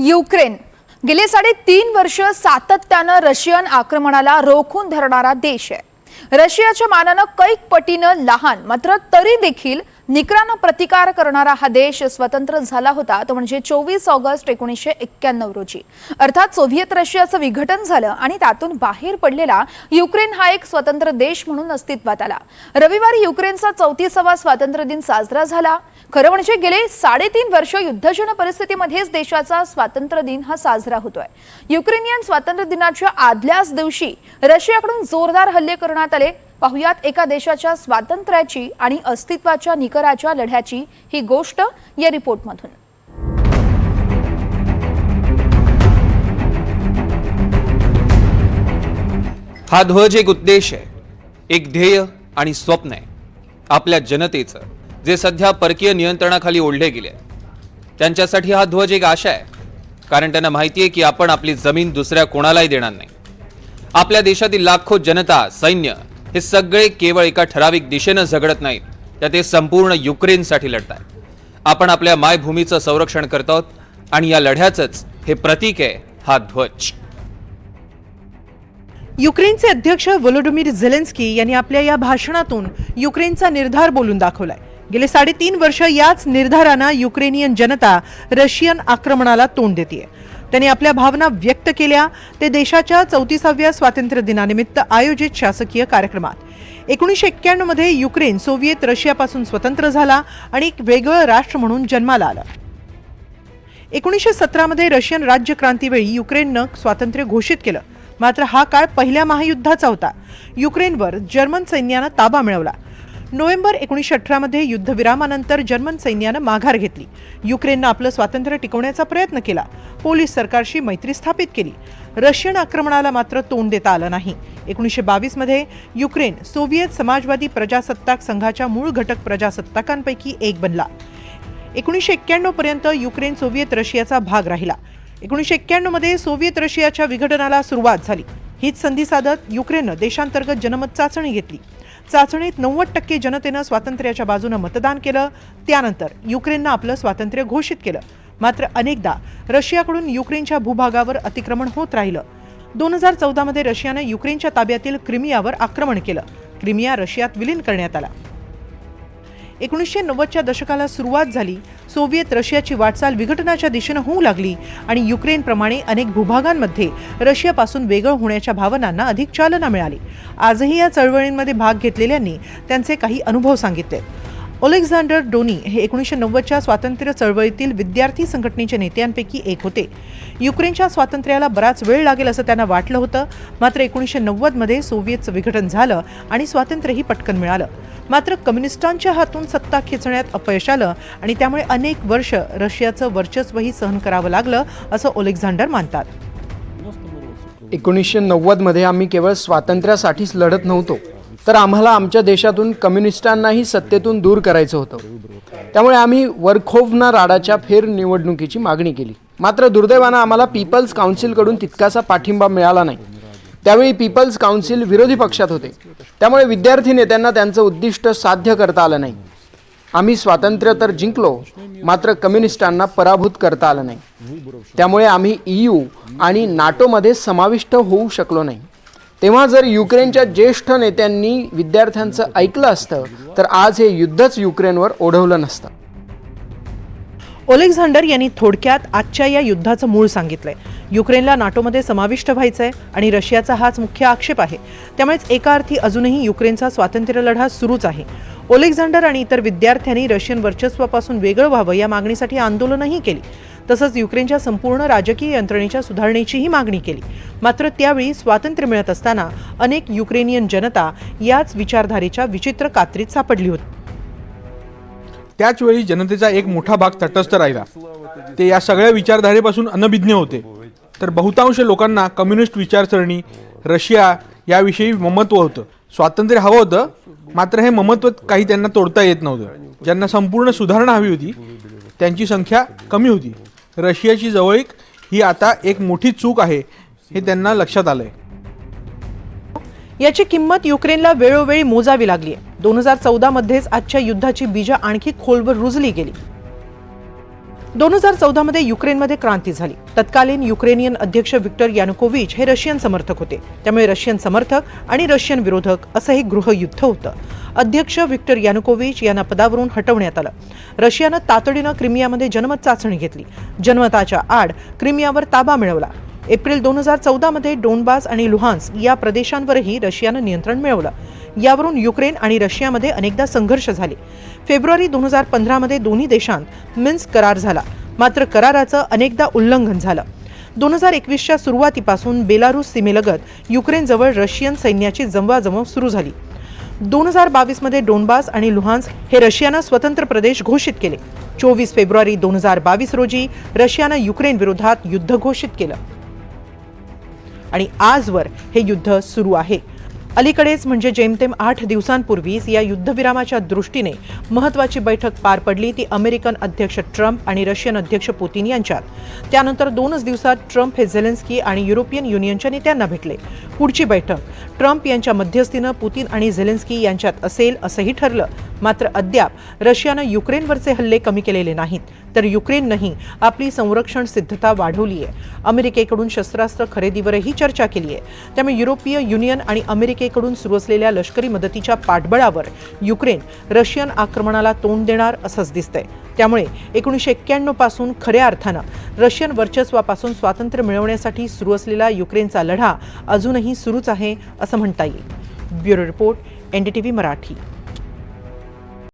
Ukraine. गेले साडेतीन वर्ष सातत्यानं रशियन आक्रमणाला रोखून धरणारा देश आहे. रशियाच्या मानानं कैक पटीनं लहान मात्र तरी देखील निकरानं प्रतिकार करणारा हा देश स्वतंत्र झाला होता तो म्हणजे चोवीस ऑगस्ट एकोणीसशे एक्क्याण्णव रोजी. अर्थात सोव्हिएत रशियाचं विघटन झालं आणि त्यातून बाहेर पडलेला युक्रेन हा एक स्वतंत्र देश म्हणून अस्तित्वात आला. रविवारी युक्रेनचा चौतीसावा स्वातंत्र्य दिन साजरा झाला. खरं म्हणजे गेले साडेतीन वर्ष युद्धजन्य परिस्थितीमध्येच देशाचा स्वातंत्र्य दिन हा साजरा होतोय. युक्रेनियन स्वातंत्र्य दिनाच्या आदल्याच दिवशी रशियाकडून जोरदार हल्ले करण्यात आले. पाहुयात एका देशाच्या स्वातंत्र्याची आणि अस्तित्वाच्या निकराच्या लढ्याची ही गोष्ट या रिपोर्टमधून. हा ध्वज एक उद्देश आहे एक ध्येय आणि स्वप्न आहे. आपल्या जनतेचं जे सध्या परकीय नियंत्रणाखाली ओढले गेले त्यांच्यासाठी हा ध्वज एक आशा आहे. कारण त्यांना माहिती आहे की आपण आपली जमीन दुसऱ्या कोणालाही देणार नाही. आपल्या देशातील लाखो जनता सैन्य हे सगळे केवळ एका ठराविक दिशेनं झगडत नाहीत. तर ते संपूर्ण युक्रेनसाठी लढत आहेत आपण आपल्या मायभूमीचं संरक्षण करत आहोत आणि या लढ्याचंच हे प्रतीक आहे हा ध्वज. युक्रेनचे अध्यक्ष व्लोडिमीर झेलेन्स्की यांनी आपल्या या भाषणातून युक्रेनचा निर्धार बोलून दाखवलाय. गेले साडेतीन वर्ष याच निर्धारानं युक्रेनियन जनता रशियन आक्रमणाला तोंड देते त्यांनी आपल्या भावना व्यक्त केल्या. ते देशाच्या चौतीसाव्या स्वातंत्र्य दिनानिमित्त आयोजित शासकीय कार्यक्रमात. एकोणीसशे एक्क्याण्णवमध्ये युक्रेन सोव्हिएत रशियापासून स्वतंत्र झाला आणि एक वेगळं राष्ट्र म्हणून जन्माला आलं. एकोणीसशे सतरामध्ये रशियन राज्यक्रांतीवेळी युक्रेननं स्वातंत्र्य घोषित केलं. मात्र हा काळ पहिल्या महायुद्धाचा होता. युक्रेनवर जर्मन सैन्यानं ताबा मिळवला. नोव्हेंबर एकोणीसशे अठरामध्ये युद्धविरामानंतर जर्मन सैन्यानं माघार घेतली. युक्रेननं आपलं स्वातंत्र्य टिकवण्याचा प्रयत्न केला. पोलीस सरकारशी मैत्री स्थापित केली. रशियन आक्रमणाला मात्र तोंड देता आलं नाही. एकोणीसशे बावीसमध्ये युक्रेन सोव्हिएत समाजवादी प्रजासत्ताक संघाच्या मूळ घटक प्रजासत्ताकांपैकी एक बनला. एकोणीसशे एक्क्याण्णव पर्यंत युक्रेन सोव्हिएत रशियाचा भाग राहिला. एकोणीसशे एक्क्याण्णवमध्ये सोव्हिएत रशियाच्या विघटनाला सुरुवात झाली. हीच संधी साधत युक्रेननं देशांतर्गत जनमत चाचणी घेतली. चाचणीत नव्वद टक्के जनतेनं स्वातंत्र्याच्या बाजूनं मतदान केलं. त्यानंतर युक्रेननं आपलं स्वातंत्र्य घोषित केलं. मात्र अनेकदा रशियाकडून युक्रेनच्या भूभागावर अतिक्रमण होत राहिलं. दोन हजार चौदामध्ये रशियानं युक्रेनच्या ताब्यातील क्रिमियावर आक्रमण केलं. क्रिमिया रशियात विलीन करण्यात आला. एकोणीसशे नव्वदच्या दशकाला सुरुवात झाली. सोव्हिएत रशियाची वाटचाल विघटनाच्या दिशेनं होऊ लागली आणि युक्रेनप्रमाणे अनेक भूभागांमध्ये रशियापासून वेगळं होण्याच्या भावनांना अधिक चालना मिळाली. आजही या चळवळींमध्ये भाग घेतलेल्यांनी त्यांचे काही अनुभव सांगितले. ओलेक्झांडर डोनी हे एकोणीसशे नव्वदच्या स्वातंत्र्य चळवळीतील विद्यार्थी संघटनेच्या नेत्यांपैकी एक होते. युक्रेनच्या स्वातंत्र्याला बराच वेळ लागेल असं त्यांना वाटलं होतं. मात्र एकोणीसशे नव्वदमध्ये सोव्हिएतचं विघटन झालं आणि स्वातंत्र्यही पटकन मिळालं. मात्र कम्युनिस्टांच्या हातून सत्ता खेचण्यात अपयश आलं आणि त्यामुळे अनेक वर्ष रशियाचं वर्चस्वही सहन करावं लागलं असं ओलेक्झांडर मानतात. एकोणीसशे नव्वदमध्ये आम्ही केवळ स्वातंत्र्यासाठीच लढत नव्हतो. तर आम्हाला आमच्या देशातून कम्युनिस्टांनाही सत्तेतून दूर करायचं होतं. त्यामुळे आम्ही वरखोवना राडाच्या फेर निवडणुकीची मागणी केली. मात्र दुर्दैवानं आम्हाला पीपल्स काउन्सिलकडून तितकासा पाठिंबा मिळाला नाही. त्यावेळी पीपल्स काउन्सिल विरोधी पक्षात होते. त्यामुळे विद्यार्थी नेत्यांना त्यांचं उद्दिष्ट साध्य करता आलं नाही. आम्ही स्वातंत्र्य तर जिंकलो मात्र कम्युनिस्टांना पराभूत करता आलं नाही. त्यामुळे आम्ही ईयू आणि नाटोमध्ये समाविष्ट होऊ शकलो नाही. तेव्हा जर युक्रेनच्या ज्येष्ठ नेत्यांनी विद्यार्थ्यांचं ऐकलं असतं तर आज हे युद्धच युक्रेनवर ओढवलं नसतं. ओलेक्झांडर यांनी थोडक्यात आजच्या या युद्धाचं मूळ सांगितलंय. युक्रेनला नाटोमध्ये समाविष्ट व्हायचं आहे आणि रशियाचा हाच मुख्य आक्षेप आहे. त्यामुळेच एका अर्थी अजूनही युक्रेनचा स्वातंत्र्य लढा सुरूच आहे. ओलेक्झांडर आणि इतर विद्यार्थ्यांनी रशियन वर्चस्वापासून वेगळं व्हावं या मागणीसाठी आंदोलनही केली. तसंच युक्रेनच्या संपूर्ण राजकीय यंत्रणेच्या सुधारणेचीही मागणी केली. मात्र त्यावेळी स्वातंत्र्य मिळत असताना अनेक युक्रेनियन जनता याच विचारधारेच्या विचित्र कात्रीत सापडली होती. त्याचवेळी जनतेचा एक मोठा भाग तटस्थ राहिला. ते या सगळ्या विचारधारेपासून अनभिज्ञ होते. तर बहुतांश लोकांना कम्युनिस्ट विचारसरणी रशिया याविषयी ममत्व होतं. स्वातंत्र्य हवं होतं मात्र हे ममत्व काही त्यांना तोडता येत नव्हतं. ज्यांना संपूर्ण सुधारणा हवी होती त्यांची संख्या कमी होती. रशियाची जवळीक ही आता एक मोठी चूक आहे हे त्यांना लक्षात आलंय. याची किंमत युक्रेनला वेळोवेळी मोजावी लागली आहे दोन हजार चौदा मध्येच आजच्या युद्धाची बीजा आणखी खोलवर रुजली गेली. दोन हजार चौदामध्ये युक्रेनमध्ये क्रांती झाली. तत्कालीन युक्रेनियन अध्यक्ष विक्टर यानुकोविच हे रशियन समर्थक होते. त्यामुळे रशियन समर्थक आणि रशियन विरोधक असं हे गृहयुद्ध होतं. अध्यक्ष विक्टर यानुकोविच यांना पदावरून हटवण्यात आलं. रशियानं तातडीनं क्रिमियामध्ये जनमत चाचणी घेतली. जनमताच्या आड क्रिमियावर ताबा मिळवला. एप्रिल दोन हजार चौदामध्ये डोनबास आणि लुहान्स या प्रदेशांवरही रशियानं नियंत्रण मिळवलं. यावरून युक्रेन आणि रशियामध्ये अनेकदा संघर्ष झाले. फेब्रुवारी दोन हजार पंधरामध्ये दोन्ही देशांत मिन्स्क करार झाला. मात्र कराराचं अनेकदा उल्लंघन झालं. दोन हजार एकवीसच्या सुरुवातीपासून बेलारूस सीमेलगत युक्रेनजवळ रशियन सैन्याची जमवाजमव सुरू झाली. दोन हजार बावीसमध्ये डोनबास आणि लुहान्स हे रशियानं स्वतंत्र प्रदेश घोषित केले. चोवीस फेब्रुवारी दोन हजार बावीस रोजी रशियानं युक्रेन विरोधात युद्ध घोषित केलं. आणि आजवर हे युद्ध सुरू आहे. अलीकडेच म्हणजे जेमतेम आठ दिवसांपूर्वीच या युद्धविरामाच्या दृष्टीने महत्वाची बैठक पार पडली. ती अमेरिकन अध्यक्ष ट्रम्प आणि रशियन अध्यक्ष पुतीन यांच्यात. त्यानंतर दोनच दिवसात ट्रम्प हे झेलेन्स्की आणि युरोपियन युनियनच्या नेत्यांना भेटले. पुढची बैठक ट्रम्प यांच्या मध्यस्थीनं पुतीन आणि झेलेन्स्की यांच्यात असेल असंही ठरलं. मात्र अद्याप रशियानं युक्रेनवरचे हल्ले कमी केलेले नाहीत. तर युक्रेननंही आपली संरक्षण सिद्धता वाढवली आहे अमेरिकेकडून शस्त्रास्त्र खरेदीवरही चर्चा केली आहे त्यामुळे युरोपीय युनियन आणि अमेरिकेकडून सुरू असलेल्या लष्करी मदतीच्या पाठबळावर युक्रेन रशियन आक्रमणाला तोंड देणार असंच दिसतंय. त्यामुळे एकोणीसशे एक्क्याण्णवपासून खऱ्या अर्थानं रशियन वर्चस्वापासून स्वातंत्र्य मिळवण्यासाठी सुरू असलेला युक्रेनचा लढा अजूनही सुरूच आहे असं म्हणता येईल. Bureau report NDTV Marathi.